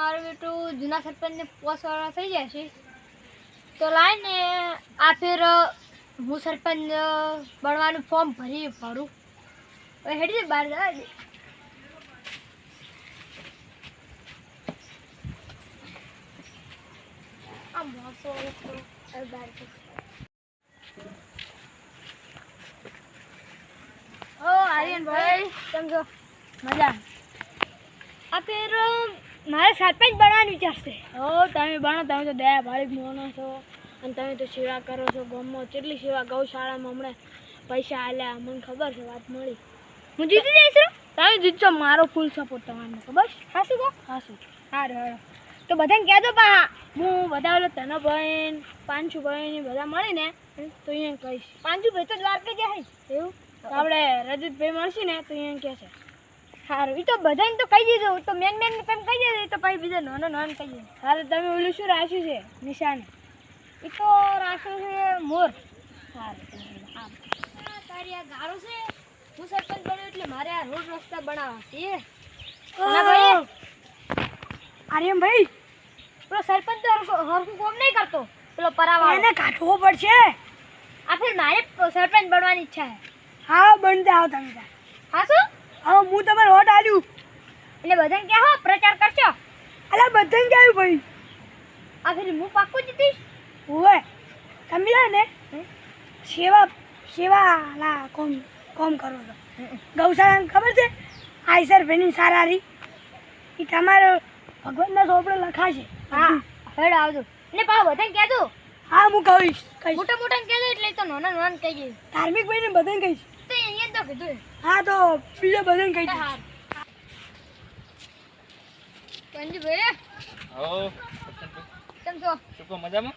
મારું બેટું જૂના સરપંચને પોસ વાળા થઈ જાય છે. તો લાઈને આ ફેર હું સરપંચ બનવાનું ફોર્મ ભરી ભરું હવે હેડી બહાર જવા દે. આમ વાસો બહાર ઓ આર્યન ભાઈ સમજો મજા આ ફેર મારે સરપંચ બનવાનું વિચારશે ઓ તમે ભણો તમે તો દયા ભાળી મોનો છો. અને તમે તો સેવા કરો છો ગામમાં કેટલી સેવા ગૌશાળામાં હમણાં પૈસા આલ્યા. મને ખબર છે વાત મળી. હું જીતી જઈશ તમે જીતશો મારો ફૂલ સપોર્ટ તમારો. ખબર છે? હાસું કહો હાશું હારું હારું. તો બધાને કહેજો પા હું બધા ઓલો ભાઈ પાંચુભાઈ ને બધા મળીને તો અહીંયા કહીશ. પાંચુ ભાઈ તો દ્વારકા જાય એવું? આપણે રજતભાઈ મળશે ને તો અહીંયા કહે છે. સારું. એ તો બધાને તો કહી દીધું. તો મેન મેન ને તમે કહી દીધું. તો પછી બીજા નાનો નાનો કહી દીધું. સારું તમે ઓલું શું રાખ્યું છે? નિશાન. એ તો રાખ્યું છે મોર. સારું તારી આ ગારો છે. હું સરપંચ બન્યો એટલે મારે આ રોડ રસ્તા બનાવવા છે. ના ભાઈ. પેલો સરપંચ તો હરખું કામ નહીં કરતો. પેલો પરાવા એને કાઢવો પડશે. આ ફેર મારે સરપંચ બનવાની ઈચ્છા છે. હા બનતા આવો તમે હા શું? હા હું તમારે હોટ આલ્યું. એટલે બધાને હો? પ્રચાર કરશો? અલા બધાને ક્યાં ભાઈ આ ફેર હું પાક્કું જીતીશ ઓવે તમે છે ને સેવા સેવા લા કોમ કોમ કરો છો. ગૌશાળાને ખબર છે? આઈસર ભેની સારારી. એ તમારો ભગવાનના સોપડે લખાશે. હા હેડ આવજો. ને પાછું બધાને કહેજો. હા હું કહીશ મોટા મોટા કહેજો એટલે તો નાના નાના કહી ધાર્મિક ભાઈને બધાને કહીશ. તો અહીંયા તો કીધું હા તો બીજા બધાને કહી હાર કંજુભાઈ હો? કેમ છો? શું કહો મજામાં?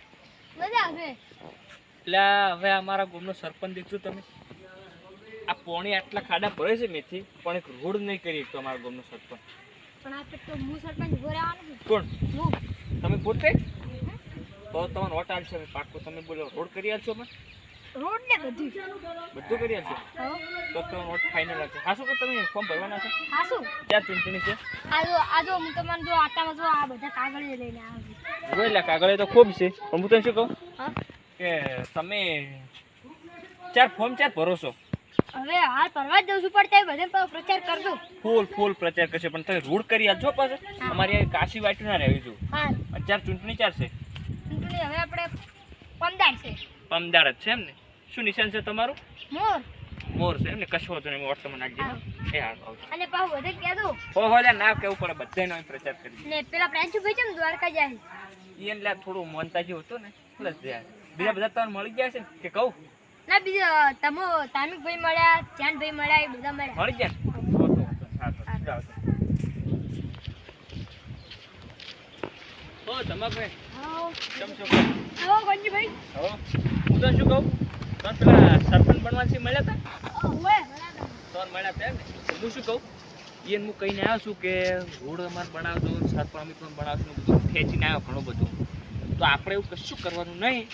મજા આવે એટલે હવે અમારા ગામનો સરપંચ દેખશું તમે. આ પોણી આટલા ખાડા ભરે છે મેથી પણ એક રોડ નહીં કરી તો અમારા ગામનો સરપંચ. પણ આ તો હું સરપંચ ઊભો કોણ? હું. તમે પોતે? તો તમારો વોટ તમે બોલો રોડ કરી આવશો અમે રોડ ને બધું. બધું કરી હશે તો તો મોટ ફાઇનલ હશે હા શું કે તમે? ફોર્મ ભરવાના છે? હા શું? ચાર ચૂંટણી છે? આજો આજો હું તમને જો આટામાં જો આ બધા કાગળ લઈને આવ્યો છું. એટલે કાગળ તો ખૂબ છે. પણ હું તને શું કહું? કે તમે ચાર ફોર્મ ચાર ભરો છો. હવે હાલ પરવા જ જઉં છું પણ ત્યાં બધે પ્રચાર કરજો ફૂલ ફૂલ પ્રચાર કરશે. પણ તમે રૂડ કરી આજો પાસે અમારી આ કાશી વાટી ના રહેવી છું હા ચાર ચૂંટણી ચાર છે. ચૂંટણી હવે આપણે પમદાર છે. પમદાર જ છે એમ ને? શું નિશાન છે તમારું? મોર. મોર છે એમને કશો હતો ને નાખી નાખજો એ હા અને પાછું કે દો હો હો લે ના કેવું પડે બધાનો અહીં પ્રચાર કરી ને પેલા પ્રાંશુભાઈ છે ને દ્વારકા જાય એને લે થોડું મોનતા જે હતું ને પ્લસ જાય બીજા બધા તમને મળી ગયા છે ને કે કહું? ના બીજા તમો તામિકભાઈ મળ્યા ચાંદભાઈ મળ્યા એ બધા મળ્યા. મળી ગયા ને? હો તો, હા હો. કેમ છો? આવો ગંજીભાઈ. હો હું તો શું કહું? તમે પેલા સરપંચ બનવાથી મળ્યા હતા મળ્યા હતા ને? હું શું કહું? એને હું કહીને આવ્યો છું કે રોડ અમારે બનાવજો સરપંચ અમે પણ બનાવશું બધું. ખેંચીને આવ્યો ઘણું બધું. તો આપણે એવું કશું કરવાનું નહીં.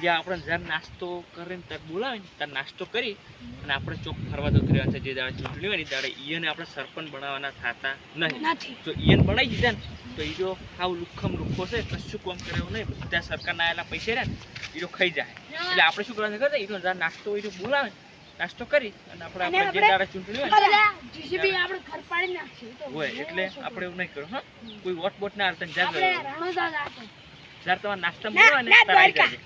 જે આપણે જ્યારે નાસ્તો કરીને તક બોલાવે ને ત્યારે નાસ્તો કરી અને આપણે ચોક ફરવા જતું રહ્યા છે. જે દાડે ચૂંટણી હોય ને ત્યારે ઈયને આપણે સરપંચ બનાવવાના થતા નહીં. જો ઈયન બનાવી દીધા ને તો એ જો આવું લુખમ લુખો છે કશું કામ કરે એવું નહીં. બધા સરકારના આવેલા પૈસા રહ્યા ને એ જો ખાઈ જાય. એટલે આપણે શું કરવાનું ખબર એનો જ્યારે નાસ્તો એ જો બોલાવે નાસ્તો કરી અને આપણે આપણે જે દાડે ચૂંટણી હોય એટલે આપણે એવું નહીં કરું હા? કોઈ વોટ બોટ ના આપણે જ્યારે તમારે નાસ્તા મળવા ને ના, ત્યારે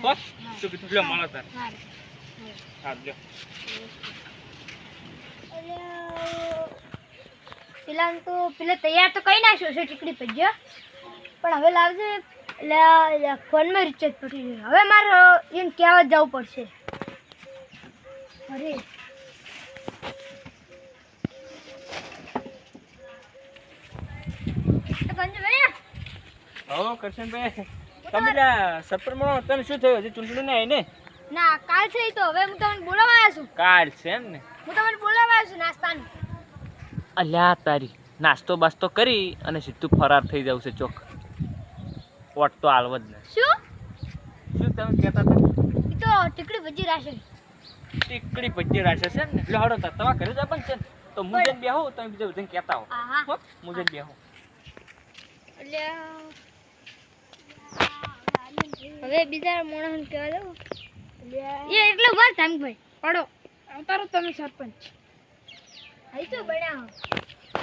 હો શું કીધું લ્યો મળો તાર. હા લ્યો પેલા તો પેલા તૈયાર તો કઈ નાખ્યો છે ટીકડી ગયો પણ હવે લાવજે એટલે ફોનમાં રિચાર્જ પટી ગયું હવે મારે એમ કહેવા જવું પડશે. અરે. તો કરશનભાઈ. તમે મળો તને શું થયું? હજી ચૂંટણી નહીં ને? ના કાલ છે તો. હવે હું તમને બોલાવવા આવ્યો છું. કાલ છે એમ ને? હું તમને બોલાવવા આવ્યો છું નાસ્તાનું. અલ્યા તારી નાસ્તો બાસ્તો કરી અને સીધું ફરાર થઈ જવું છે ચોક. ઓટ તો આલવ જ નહીં. શું? શું તમે કહેતા હતા? ઈ તો ટીકડી ભજી રાશે ટીકડી ભજી રાશે છે ને? એટલે હડો તમારા ઘરે જ પણ છે તો હું જઈને બેહો તમે બીજા બધાને કહેતા હો હા જઈને બેહો. હવે બીજા માણસ કહેવા દો એ એટલો બસ ધામભાઈ પડો. અવતારો તમે સરપંચ. અહીં તો બન્યા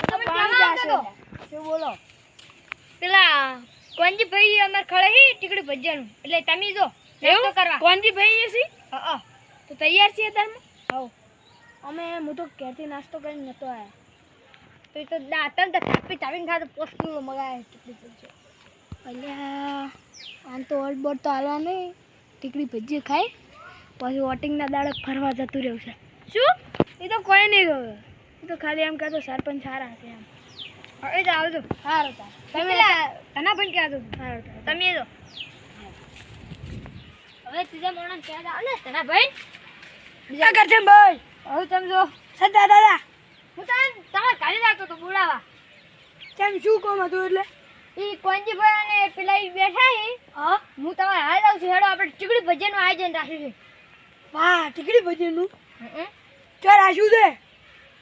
તમે કેવા પાણી શું બોલો? પેલા કોંજી ભાઈ અમાર ખળે હી ટીકડી ભજવાનું એટલે તમે જો નાસ્તો કરવા. કોંજી ભાઈ છે હા હા. તો તૈયાર છીએ તારમાં હવ. અમે હું તો ક્યાંથી નાસ્તો કરીને નતો આયા. તો એ તો દાંતન તો થાપી ચાવીને ખાતો પોસ્ટ કિલો મગાવે ટીકડી ભજ્યો અલ્યા આમ તો ઓટ બોટ તો હાલવા નહીં. ટીકડી ભજીએ ખાઈ પછી વોટિંગના દાડે ફરવા જતું રહેવું છે. શું? એ તો કોઈ નહીં ગયું એ તો ખાલી એમ કહેતો સરપંચ સારા છે એમ. હવે તો આવજો સારું તમે તના પણ કહેતો સારું તમે જો હવે ત્રીજા આવે ને તના ભાઈ. બીજા કરશે ભાઈ? હવે તમે જો. સદા દાદા. હું તને તમારે કાઢી રાખતો તો બોલાવા. કેમ શું કોમ હતું એટલે? એ કોંજી ભાઈ અને પેલા ઈ બેઠા હે. હા? હું તમારે હાલ આવું છું. હેડો આપણે ટીકડી ભજ્યાનું આયોજન રાખ્યું વાહ ટીકડી ભજીનું છે ચાલ શું છે?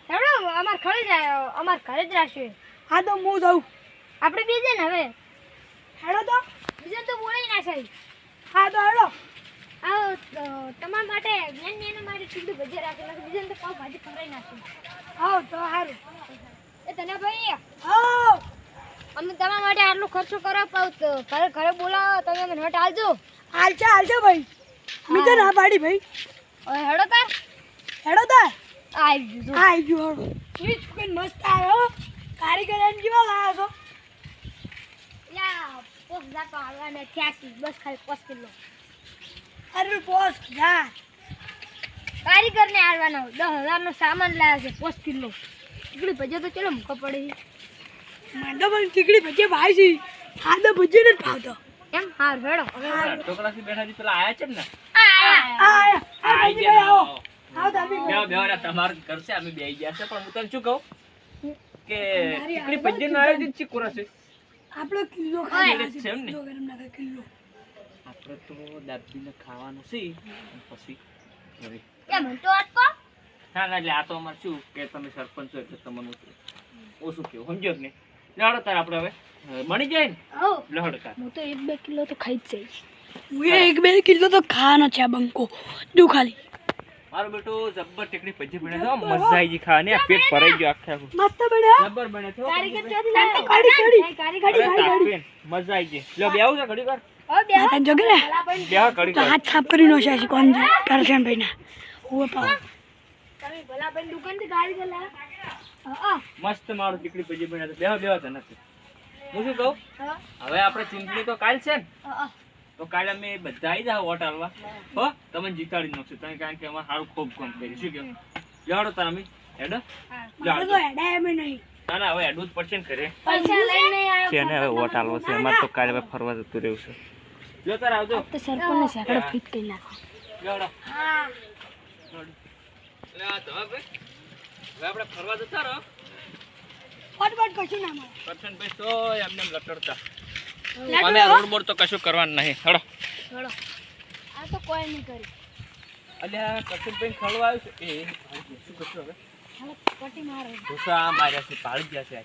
હેડો અમાર ઘરે જ અમાર ઘરે જ રાખ્યું હા તો હું જાઉં. આપણે બીજે ને હવે. હેડો તો. બીજા તો બોલાઈ ના છે હા તો હેડો. આવો તમારા માટે જ્ઞાન જ્ઞાન માટે ટીકડી ભજન રાખેલા છે બીજાને તો પાવ ભાજી ખવડાવી નાખી આવ તો સારું એ તને ભાઈ આવ અમે તમારા માટે આટલો ખર્ચો કરો તો ઘરે ઘરે બોલાવો તમે મને હટ આલજો. હાલશે હાલશે ભાઈ. મેં તો ના પાડી ભાઈ. હવે હેડો તાર હેડો તાર આવી ગયો આવી ગયો હેડો એ છું મસ્ત આવ્યો કારીગર એમ કેવા લાવ્યા છો? યા પોસ જાતો આવવાને થ્યાસી બસ ખાલી પોસ કિલો. અરે પોસ હજાર કારીગરને આવવાનો દસ હજારનો સામાન લાવ્યા છે પોસ કિલો. એટલી ભજ્યા તો ચલો મૂકો પડે. મને તો પણ ટીકડી ભજીએ ભાઈ છે. તો ભજીએ નથી ભાવતો. એમ હાર હેડો. હવે છોકરાથી બેઠા છે પેલા આયા છે ને આયા. આયા. આવો. ગયા આવો તમે બેહો બેહો ને તમારું કરશે અમે બેહી ગયા છે પણ હું તને શું કહું? કે ટીકડી ભજીયાનું આયોજન ચી કોરા છે આપણો કિલો ખાવાનો છે એમ ને? ગરમ ના કિલો આપણે તો દાબીને ખાવાનું છે પછી. એ તો અટકો ના ના એટલે આ તો અમારે શું કે તમે સરપંચ છો એટલે તમને ઓછું કેવું સમજો ને નહીં? લહડો તાર આપણે હવે. મળી જાય ને? હો તાર હું તો એક બે કિલો તો ખાઈ જ જઈશ. હું એક બે કિલો તો ખાવાનો છે આ બંકો. જો ખાલી. મારો બેટું જબ્બર ટીકડી બને મજા આવી ગઈ ખાવાની. આ પેટ ભરાઈ ગયું આખે મસ્ત જબ્બર બને મજા આવી ગઈ. લ્યો બેહું છે ઘડી વાર. હવે જોગે ને? બેહો ઘડી તો હાથ સાફ કરી નો છે? કોણ કરશન ભાઈ ના હું પાવ. તમે ભલા ભાઈ દુકાનથી ગાડી હા મસ્ત મારું ટીકડી ભજી બન્યા બેવા બેહો તને હું શું કહું? હવે આપણે ચૂંટણી તો કાલ છે ને. તો કાલે અમે બધા આવી જાવ વોટ હાલવા. હો તમે જીતાડી નાખશો. તમે કારણ કે અમારે સારું ખૂબ કામ કર્યું. શું કેવું લેવાડો તારા અમે હેડો. મારે તો હેડા એમ નહીં. ના ના હવે હેડવું જ પડશે ને ઘરે. પૈસા લઈને નહીં આવ્યો. છે ને હવે વોટ આલવો છે. અમારે તો કાલે હવે ફરવા જતું રહ્યું છે. જો તાર આવજો. તો સરપંચ ને ફિટ કરી નાખો. લેવાડો હા. લે તો હવે હવે આપણે ફરવા જતા રહો. પટ કશું ના મળે. કરશનભાઈ તો એમને એમ લટડતા અમે રોડ બોડ તો કશું કરવાનું નહીં. હેડો ચલો આ તો કોઈ નહીં કરી. અલ્યા કરશનભાઈ ખળવા આવ્યું છે. એ શું કરશું હવે? પટી મારો. ઢોસા માર્યા છે પાળી ગયા છે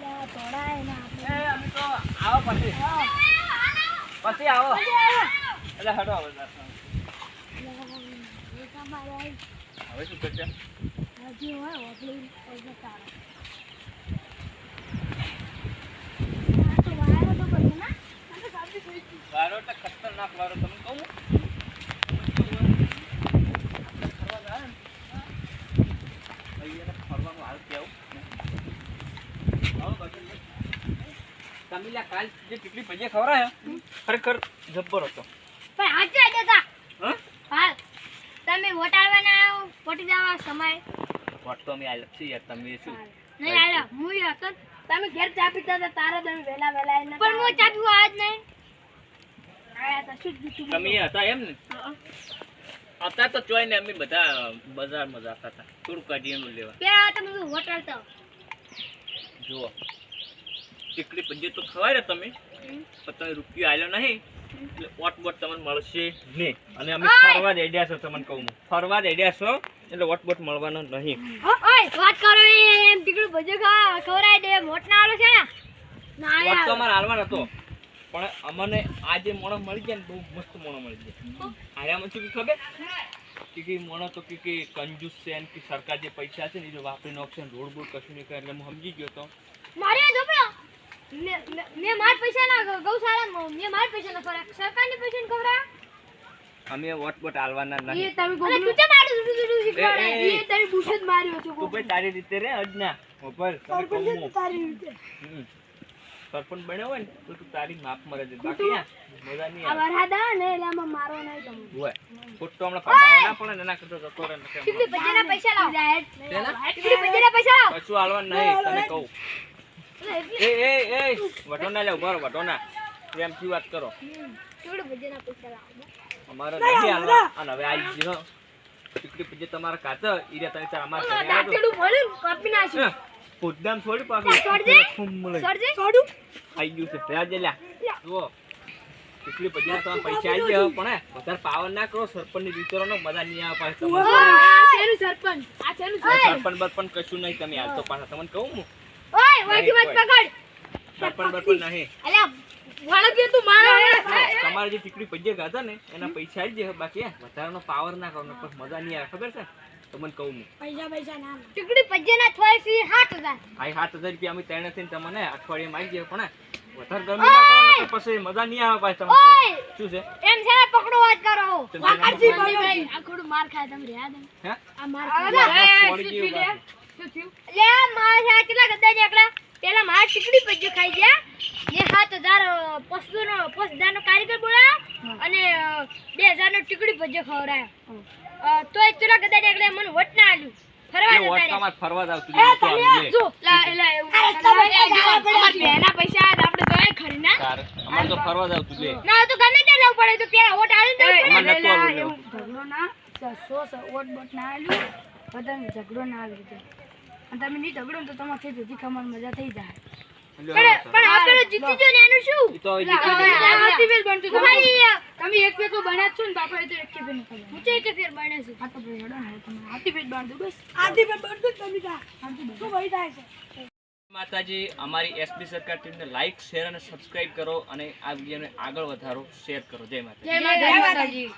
ના એ અમે તો આવો પછી. પછી આવો. એટલે હડો હવે હવે શું કરશે? હજી હોય ઓગળી વારો તો ખતરનાક વારો, તમને કહું? ફરવા જાય ને ફરવાનું હાલ કેવું તમે કાલ જે ટીકડી ભજીયા ખવડાયા, ખરેખર જબ્બર હતો. પણ આજે હાલ તમે વટાડવાના આવો પટી જવા સમય. વોટ તો અમે આલ છે યાર તમે શું? નહીં આલ હું હતો તમે ઘેર ચા પીતા હતા તારે તમે વેલા વેલા એને પણ હું ચા પીવા આજ નહીં. આયા તો શું તમે હતા એમ ને? અત્યારે તો ચોય ને અમે બધા બજારમાં જતા હતા. થોડું કાઢી એનું લેવા. પેલા તમે બધું વટાડતા જુઓ. ટીકડી પંજે તો ખવાય ને તમે? પણ તમે રૂપિયો આલ્યો નહીં. એટલે બોટ તમને મળશે નહીં. અને અમે ફરવા જ છો તમને કહું ફરવા જ છો એટલે બોટ મળવાનો નહીં. ઓય વાત કરો એમ ટીકડું ભજો ખા ખવરાય દે મોટ ના આલો છે ને? ના વોટ તો અમારે હાલવાનો હતો પણ અમને આ જે મોણો મળી ગયા ને બહુ મસ્ત મોણો મળી ગયા આર્યામાં શું ખબર? કે કે મોણો તો કે કે કંજૂસ છે અને કે સરકાર જે પૈસા છે ને એ જો વાપરી નાખશે ને રોડ બોડ કશું નહીં કરે એટલે હું સમજી ગયો તો. મારે ઝોપડો મેં માર મેં પૈસા ના ગૌશાળામાં મેં માર પૈસા ના ખવડાવ્યા સરકારની પૈસા ને ખવડાવ્યા અમે વોટ બોટ હાલવાના એ નહીં. તમે અને ગોગલું તું ચમ આડું જુદું જુદું શીખવાડે? એ, એ, એ તમે બુશ જ માર્યો છો તું ભાઈ તારી રીતે રે અજના ઉપર સરપંચ તારી રીતે. સરપંચ બન્યો હોય ને તો તું તારી માપ મરે છે. બાકી મજા નહીં આ આવે. ને એટલે આમાં મારો નહીં તમને હોય. ખોટો હમણાં કમાવા ના પડે એના કરતો જતો રહે ને કેમ? ટીકડી પૈસા લાવ? કેટલી પૈસા લાવ? કશું હાલવાનું નહીં તને કહું. એ એ એ વટોના લે ઊભો વટોના પ્રેમથી વાત કરો. અમારે નહીં હાલવા. અને હવે આવી ગયો. ટીકડી પછી તમારા કાચ. ઈરા તમે તાર અમારા ઘરે આવજો. દાંતેડું મળ્યું કાપી નાખ્યું. હે, છોડી પાછું. છોડજે. સરજી છોડું આઈ ગયું છે. રહ્યા જે લ્યા. જુઓ. ટીકડી પછી તમે પૈસા આવી ગયો પણ વધારે પાવર ના કરો. સરપંચની વિચારોનો મજા નહીં આવે પાછું તમને. આ છે સરપંચ. સરપંચ. બરપંચ કશું નહીં. તમે હાલ તો પાછા તમને કહું હું. ઓય વાત પકડ. સરપંચ બરપંચ નહીં. અલ્યા વળગે તું મારો તમારે જે ટીકડી પૈયે ગાધા ને એના પૈસા જ બાકી વધારાનો પાવર ના કરો પણ મજા નહીં આવે. ખબર છે? તો મને કહું હું. પૈસા પૈસા ના ટીકડી ટીકડી ના થોય સી 7000 આ સાત હજાર રૂપિયા અમે ત્રણે થઈને તમને અઠવાડિયે મારી દે પણ વધારે ગરમી ના કરો પછી મજા નહીં આવે ભાઈ તમને શું છે? એમ છે પકડો વાત કરો. વાકરજી ભાઈ આ માર ખાય તમે રહ્યા દે હે? આ માર ખાય. છોડી જેવું પાછું. શું થયું અલ્યા મારા સાહેબ કેટલા ગદ્દા નીકળ્યા પેલા મારા ટીકડી ભજીયો ખાઈ ગયા. ને 7000 પશુનો પસ કારીગર બોલાવ્યો અને બે હજારનો ટીકડી ભજીયો ખવડાયો. તો એ કેટલા ગદ્દા નીકળ્યા મને વટ ના આલ્યું. ફરવા જતા વોટ રહ્યા તમારે ફરવા જ આવતું એ નતું તમે આવ્યું લે. જો લા એલા એવું અરે ના તમે કરાય. તો જો, જવા પડે અમાર બેના પૈસા આજ આપણે જોઈએ ખરી ના? તારે અમારે તો ફરવા જ આવતું લે. ના તો ગમે તે લવું પડે. તો પેલા વોટ આલી એ, દઉં અમારે નતું એલા, આવવું એવું. ઝઘડો ના સો સો ઓટ બોટ ના આલ્યું. બધાને ઝઘડો ના આવી અને તમે નહીં ઝઘડો તો તમારે તેથી ખમણ મજા થઈ જાય. પણ આપણે જીતી જો ને એનું શું? તો જીતી હાથીબેલ બનતું તમે એક પેકો બન્યા જ છો ને તો આપણે તો એક કે નહીં ખબર હું તો એક ફેર બને છે. આ તો ભાઈ હડો ને તમે હાથીબેલ બાંધો બસ. હાથીબેલ બાંધો તમે તા. શું ભાઈ થાય છે? માતાજી અમારી એસબી સરકાર ટીમને લાઈક શેર અને સબસ્ક્રાઇબ કરો અને આ વિડીયોને આગળ વધારો શેર કરો. જય માતાજી. જય માતાજી.